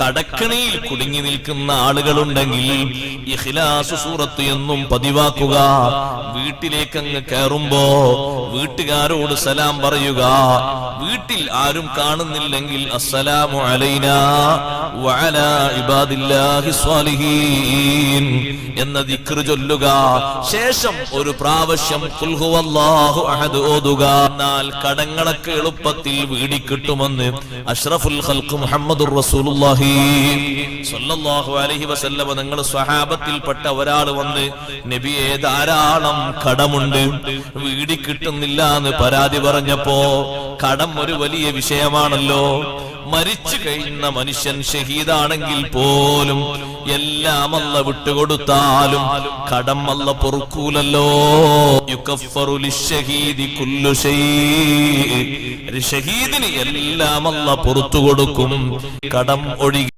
കടക്കണിയിൽ കുടുങ്ങി നിൽക്കുന്ന ആളുകളുണ്ടെങ്കിൽ സൂറത്ത് എന്നും പതിവാക്കുക. വീട്ടിലേക്ക് അങ്ങ് കയറുമ്പോ വീട്ടുകാരോട് സലാം പറയുക. വീട്ടിൽ ആരും കാണുന്നില്ലെങ്കിൽ അസ്സലാമു അലൈന വഅലാ ഇബാദില്ലാഹി സ്വാലിഹീൻ എന്ന ദിക്റ് ചൊല്ലുക. ശേഷം ഒരു പ്രാവശ്യം അഹദ് ഓതുക. എന്നാൽ കടങ്ങളൊക്കെ എളുപ്പത്തിൽ വീടിക്കിട്ടുമെന്ന് അഷ്റഫുൽ ഖൽഖ് മുഹമ്മദുർ റസൂലുള്ളാഹി സ്വല്ലല്ലാഹു അലൈഹി വസല്ലമ നിങ്ങൾ സ്വഹാബത്തിൽപ്പെട്ട ഒരാൾ വന്ന് നബിയെ ധാരാളം കടമുണ്ട്. വീടി കിട്ടുന്നില്ല എന്ന് പരാതി പറഞ്ഞപ്പോ കടം ഒരു വലിയ വിഷയമാണല്ലോ. മരിച്ചു കഴിഞ്ഞ മനുഷ്യൻ ഷഹീദാണെങ്കിൽ പോലും എല്ലാം അല്ല വിട്ടുകൊടുത്താലും കടം അല്ല പൊറുക്കൂലല്ലോ. ഷഹീദിന് എല്ലാം അല്ല പുറത്തു കൊടുക്കും. കടം ഒഴികെ